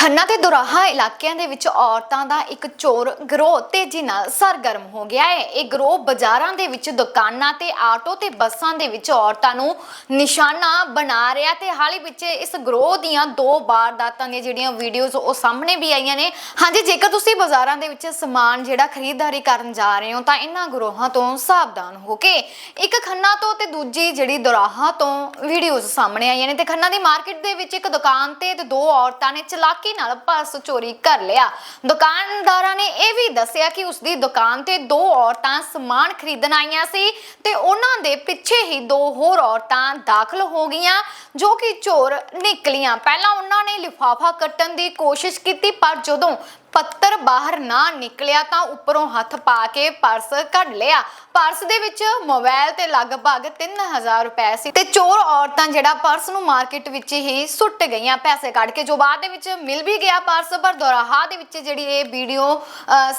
ਖੰਨਾ ਤੇ ਦੁਰਾਹਾ ਇਲਾਕਿਆਂ ਦੇ ਵਿੱਚ ਔਰਤਾਂ ਦਾ ਇੱਕ ਚੋਰ ਗਰੋਹ ਤੇਜ਼ੀ ਨਾਲ ਸਰਗਰਮ ਹੋ ਗਿਆ ਹੈ। ਇਹ ਗਰੋਹ ਬਾਜ਼ਾਰਾਂ ਦੇ ਵਿੱਚ, ਦੁਕਾਨਾਂ ਤੇ, ਆਟੋ ਤੇ, ਬੱਸਾਂ ਦੇ ਵਿੱਚ ਔਰਤਾਂ ਨੂੰ ਨਿਸ਼ਾਨਾ ਬਣਾ ਰਿਹਾ ਤੇ ਹਾਲ ਹੀ ਵਿੱਚ ਇਸ ਗਰੋਹ ਦੀਆਂ ਦੋ ਵਾਰਦਾਤਾਂ ਦੀਆਂ ਜਿਹੜੀਆਂ ਵੀਡੀਓਜ਼ ਉਹ ਸਾਹਮਣੇ ਵੀ ਆਈਆਂ ਨੇ। ਹਾਂਜੀ, ਜੇਕਰ ਤੁਸੀਂ ਬਾਜ਼ਾਰਾਂ ਦੇ ਵਿੱਚ ਸਮਾਨ ਜਿਹੜਾ ਖਰੀਦਦਾਰੀ ਕਰਨ ਜਾ ਰਹੇ ਹੋ ਤਾਂ ਇਹਨਾਂ ਗਰੋਹਾਂ ਤੋਂ ਸਾਵਧਾਨ ਹੋ ਕੇ ਇੱਕ ਖੰਨਾ ਤੋਂ ਤੇ ਦੂਜੀ ਜਿਹੜੀ ਦੁਰਾਹਾ ਤੋਂ ਵੀਡੀਓਜ਼ ਸਾਹਮਣੇ ਆਈਆਂ ਨੇ ਤੇ ਖੰਨਾ ਦੀ ਮਾਰਕੀਟ ਦੇ ਵਿੱਚ ਇੱਕ ਦੁਕਾਨ ਤੇ ਤੇ ਦੋ ਔਰਤਾਂ ਨੇ ਚਲਾਕੀ ਨਾਲ ਪਰਸ ਚੋਰੀ ਕਰ ਲਿਆ। ਦੁਕਾਨਦਾਰਾਂ ਨੇ ਇਹ ਵੀ ਦੱਸਿਆ ਕਿ ਉਸ ਦੀ ਦੁਕਾਨ ਤੇ ਦੋ ਔਰਤਾਂ ਸਮਾਨ ਖਰੀਦਣ ਆਈਆਂ ਸੀ ਤੇ ਉਹਨਾਂ ਦੇ ਪਿੱਛੇ ਹੀ ਦੋ ਹੋਰ ਔਰਤਾਂ ਦਾਖਲ ਹੋ ਗਈਆਂ, ਜੋ ਕਿ ਚੋਰ ਨਿਕਲੀਆਂ। ਪਹਿਲਾਂ ਉਹਨਾਂ ਨੇ ਲਿਫਾਫਾ ਕੱਟਣ ਦੀ ਕੋਸ਼ਿਸ਼ ਕੀਤੀ, ਪਰ ਜਦੋਂ ਪੱਤਰ ਬਾਹਰ ਨਾ ਨਿਕਲਿਆ ਤਾਂ ਉੱਪਰੋਂ ਹੱਥ ਪਾ ਕੇ ਪਰਸ ਕੱਢ ਲਿਆ। ਪਰਸ ਦੇ ਵਿੱਚ ਮੋਬਾਈਲ ਤੇ ਲਗਭਗ 3000 ਰੁਪਏ ਸੀ ਤੇ ਚੋਰ ਔਰਤਾਂ ਜਿਹੜਾ ਪਰਸ ਨੂੰ ਮਾਰਕੀਟ ਵਿੱਚ ਹੀ ਸੁੱਟ ਗਈਆਂ। ਪੈਸੇ ਕੱਢ ਕੇ ਜੋ ਬਾਅਦ ਦੇ ਵਿੱਚ ਮਿਲ ਵੀ ਗਿਆ ਪਰਸ, ਪਰ ਦੁਰਾਹਾ ਦੇ ਵਿੱਚ ਜਿਹੜੀ ਇਹ ਵੀਡੀਓ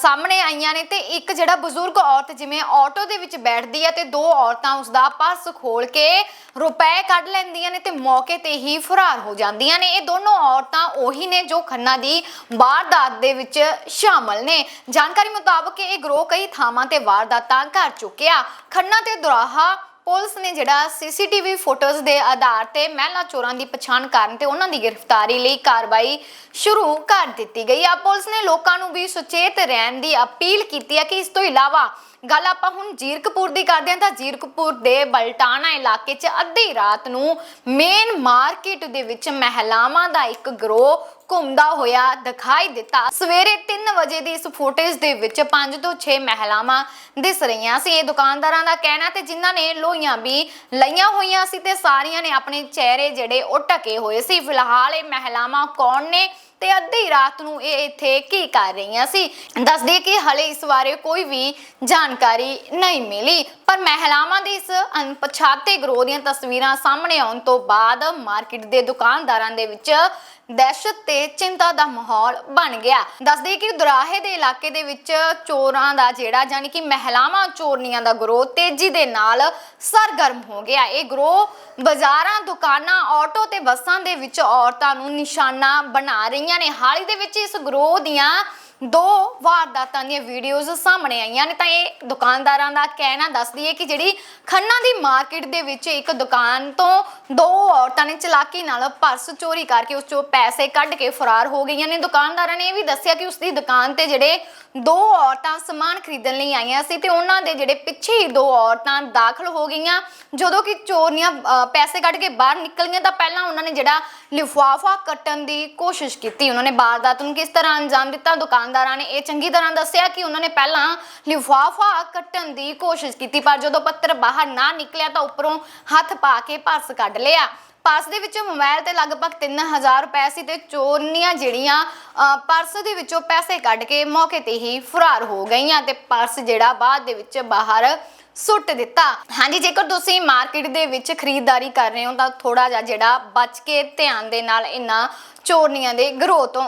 ਸਾਹਮਣੇ ਆਈਆਂ ਨੇ ਤੇ ਇੱਕ ਜਿਹੜਾ ਬਜ਼ੁਰਗ ਔਰਤ ਜਿਵੇਂ ਆਟੋ ਦੇ ਵਿੱਚ ਬੈਠਦੀ ਹੈ ਤੇ ਦੋ ਔਰਤਾਂ ਉਸ ਦਾ ਪਰਸ ਖੋਲ ਕੇ ਰੁਪਏ ਕੱਢ ਲੈਂਦੀਆਂ ਨੇ ਤੇ ਮੌਕੇ ਤੇ ਹੀ ਫਰਾਰ ਹੋ ਜਾਂਦੀਆਂ ਨੇ। ਇਹ ਦੋਨੋਂ ਔਰਤਾਂ ਉਹੀ ਨੇ ਜੋ ਖੰਨਾ ਦੀ ਵਾਰਦਾਤ ਦੇ ਵਿੱਚ ਸ਼ਾਮਲ ਨੇ। ਜਾਣਕਾਰੀ ਮੁਤਾਬਕ ਇਹ ਗਰੋਹ ਕਈ ਥਾਵਾਂ ਤੇ ਵਾਰਦਾਤਾਂ ਕਰ ਚੁੱਕਿਆ। ਖੰਨਾ ਤੇ ਦੁਰਾਹਾ ਪੁਲਿਸ ਨੇ ਜਿਹੜਾ ਸੀਸੀਟੀਵੀ ਫੋਟੋਜ਼ ਦੇ ਆਧਾਰ ਤੇ ਮਹਿਲਾ ਚੋਰਾਂ ਦੀ ਪਛਾਣ ਕਰਨ ਤੇ ਉਹਨਾਂ ਦੀ ਗ੍ਰਿਫਤਾਰੀ ਲਈ ਕਾਰਵਾਈ ਸ਼ੁਰੂ ਕਰ ਦਿੱਤੀ ਗਈ ਆ। ਪੁਲਿਸ ਨੇ ਲੋਕਾਂ ਨੂੰ ਵੀ ਸੁਚੇਤ ਰਹਿਣ ਦੀ ਅਪੀਲ ਕੀਤੀ ਹੈ ਕਿ ਇਸ ਤੋਂ ਇਲਾਵਾ ਗੱਲ ਆਪਾਂ ਹੁਣ ਜੀਰਕਪੁਰ ਦੀ ਕਰਦੇ ਹਾਂ ਤਾਂ ਜੀਰਕਪੁਰ ਦੇ ਬਲਟਾਣਾ ਇਲਾਕੇ 'ਚ ਅੱਧੀ ਰਾਤ ਨੂੰ ਮੇਨ ਮਾਰਕੀਟ ਦੇ ਵਿੱਚ ਮਹਿਲਾਵਾਂ ਦਾ ਇੱਕ ਗਰੋਹ ਘੁੰਮਦਾ ਹੋਇਆ ਦਿਖਾਈ ਦਿੱਤਾ। ਸਵੇਰੇ 3 ਵਜੇ ਦੀ ਇਸ ਫੁਟੇਜ ਦੇ ਵਿੱਚ 5 ਤੋਂ 6 ਮਹਿਲਾਵਾਂ ਦਿਸ ਰਹੀਆਂ ਸੀ। ਇਹ ਦੁਕਾਨਦਾਰਾਂ ਦਾ ਕਹਿਣਾ ਤੇ ਜਿਨ੍ਹਾਂ ਨੇ ਲੋਹੀਆਂ ਵੀ ਲਈਆਂ ਹੋਈਆਂ ਸੀ ਤੇ ਸਾਰੀਆਂ ਨੇ ਆਪਣੇ ਚਿਹਰੇ ਜਿਹੜੇ ਉਹ ਢਕੇ ਹੋਏ ਸੀ। ਫਿਲਹਾਲ ਇਹ ਮਹਿਲਾਵਾਂ ਕੌਣ ਨੇ ਤੇ ਅੱਧੀ ਰਾਤ ਨੂੰ ਇਹ ਇੱਥੇ ਕੀ ਕਰ ਰਹੀਆਂ ਸੀ? ਦੱਸਦੇ ਕਿ ਹਲੇ ਇਸ ਬਾਰੇ ਕੋਈ ਵੀ ਜਾਣਕਾਰੀ ਨਹੀਂ ਮਿਲੀ। ਪਰ ਮਹਿਲਾਵਾਂ ਦੇ ਇਸ ਅਣਪਛਾਤੇ ਗਰੋਹ ਦੀਆਂ ਤਸਵੀਰਾਂ ਸਾਹਮਣੇ ਆਉਣ ਤੋਂ ਬਾਅਦ ਮਾਰਕੀਟ ਦੇ ਦੁਕਾਨਦਾਰਾਂ ਦੇ ਵਿੱਚ ਦਹਿਸ਼ਤ ਤੇ ਚਿੰਤਾ ਦਾ ਮਾਹੌਲ ਬਣ ਗਿਆ। ਦੱਸਦੇ ਕਿ ਦੁਰਾਹੇ ਦੇ ਇਲਾਕੇ ਦੇ ਵਿੱਚ ਚੋਰਾਂ ਦਾ ਜਿਹੜਾ ਯਾਨੀ ਕਿ ਮਹਿਲਾਵਾਂ ਚੋਰਨੀਆਂ ਦਾ ਗਰੋਹ ਤੇਜ਼ੀ ਦੇ ਨਾਲ ਸਰਗਰਮ ਹੋ ਗਿਆ। ਇਹ ਗਰੋਹ ਬਾਜ਼ਾਰਾਂ, ਦੁਕਾਨਾਂ, ਆਟੋ ਤੇ ਬੱਸਾਂ ਦੇ ਵਿੱਚ ਔਰਤਾਂ ਨੂੰ ਨਿਸ਼ਾਨਾ ਬਣਾ ਰਹੀਆਂ ਨੇ। ਹਾਲ ਹੀ ਦੇ ਵਿੱਚ ਇਸ ਗਰੋਹ ਦੀਆਂ ਦੋ ਵਾਰਦਾਤਾਂ ਦੀਆਂ ਵੀਡੀਓਜ਼ ਸਾਹਮਣੇ ਆਈਆਂ ਨੇ ਤਾਂ ਇਹ ਦੁਕਾਨਦਾਰਾਂ ਦਾ ਕਹਿਣਾ ਦੱਸਦੀ ਹੈ ਕਿ ਜਿਹੜੀ ਖੰਨਾ ਦੀ ਮਾਰਕੀਟ ਦੇ ਵਿੱਚ ਇੱਕ ਦੁਕਾਨ ਤੋਂ ਦੋ ਔਰਤਾਂ ਨੇ ਚਲਾਕੀ ਨਾਲ ਪਰਸ ਚੋਰੀ ਕਰਕੇ ਉਸ ਚੋਂ ਪੈਸੇ ਕੱਢ ਕੇ ਫਰਾਰ ਹੋ ਗਈਆਂ ਨੇ। ਦੁਕਾਨਦਾਰਾਂ ਨੇ ਇਹ ਵੀ ਦੱਸਿਆ ਕਿ ਉਸ ਦੀ ਦੁਕਾਨ ਤੇ ਜਿਹੜੇ ਦੋ ਔਰਤਾਂ ਸਮਾਨ ਖਰੀਦਣ ਲਈ ਆਈਆਂ ਸੀ ਤੇ ਉਹਨਾਂ ਦੇ ਜਿਹੜੇ ਪਿੱਛੇ ਹੀ ਦੋ ਔਰਤਾਂ ਦਾਖਲ ਹੋ ਗਈਆਂ। ਜਦੋਂ ਕਿ ਚੋਰੀਆਂ ਪੈਸੇ ਕੱਢ ਕੇ ਬਾਹਰ ਨਿਕਲੀਆਂ ਤਾਂ ਪਹਿਲਾਂ ਉਹਨਾਂ ਨੇ ਜਿਹੜਾ ਲਿਫਾਫਾ ਕੱਟਣ ਦੀ ਕੋਸ਼ਿਸ਼ ਕੀਤੀ। ਉਹਨਾਂ ਨੇ ਵਾਰਦਾਤ ਨੂੰ ਕਿਸ ਤਰ੍ਹਾਂ ਅੰਜਾਮ ਦਿੱਤਾ? ਦੁਕਾਨ ਦੁਕਾਨਦਾਰਾਂ ਨੇ ਇਹ ਚੰਗੀ ਤਰ੍ਹਾਂ ਦੱਸਿਆ ਕਿ ਉਹਨਾਂ ਨੇ ਪਹਿਲਾਂ ਲਿਫਾਫਾ ਕੱਟਣ ਦੀ ਕੋਸ਼ਿਸ਼ ਕੀਤੀ, ਪਰ ਜਦੋਂ ਪੱਤਰ ਬਾਹਰ ਨਾ ਨਿਕਲਿਆ ਤਾਂ ਉੱਪਰੋਂ ਹੱਥ ਪਾ ਕੇ ਪਰਸ ਕੱਢ ਲਿਆ। ਪਰਸ ਦੇ ਵਿੱਚੋਂ ਮੋਬਾਈਲ ਤੇ ਲਗਭਗ 3000 ਰੁਪਏ ਸੀ ਤੇ ਚੋਰਨੀਆਂ ਜਿਹੜੀਆਂ ਪਰਸ ਦੇ ਵਿੱਚੋਂ ਪੈਸੇ ਕੱਢ ਕੇ ਮੌਕੇ ਤੇ ਹੀ ਫਰਾਰ ਹੋ ਗਈਆਂ ਤੇ ਪਰਸ ਜਿਹੜਾ ਬਾਅਦ ਦੇ ਵਿੱਚ ਬਾਹਰ ਸੁੱਟ ਦਿੱਤਾ। ਹਾਂਜੀ, ਜੇਕਰ ਤੁਸੀਂ ਮਾਰਕੀਟ ਦੇ ਵਿੱਚ ਖਰੀਦਦਾਰੀ ਕਰ ਰਹੇ ਹੋ ਤਾਂ ਥੋੜਾ ਜਿਹਾ ਜਿਹੜਾ ਬਚ ਕੇ ਧਿਆਨ ਦੇ ਨਾਲ ਇਹਨਾਂ ਚੋਰਨੀਆਂ ਦੇ ਗਰੋਹ ਤੋਂ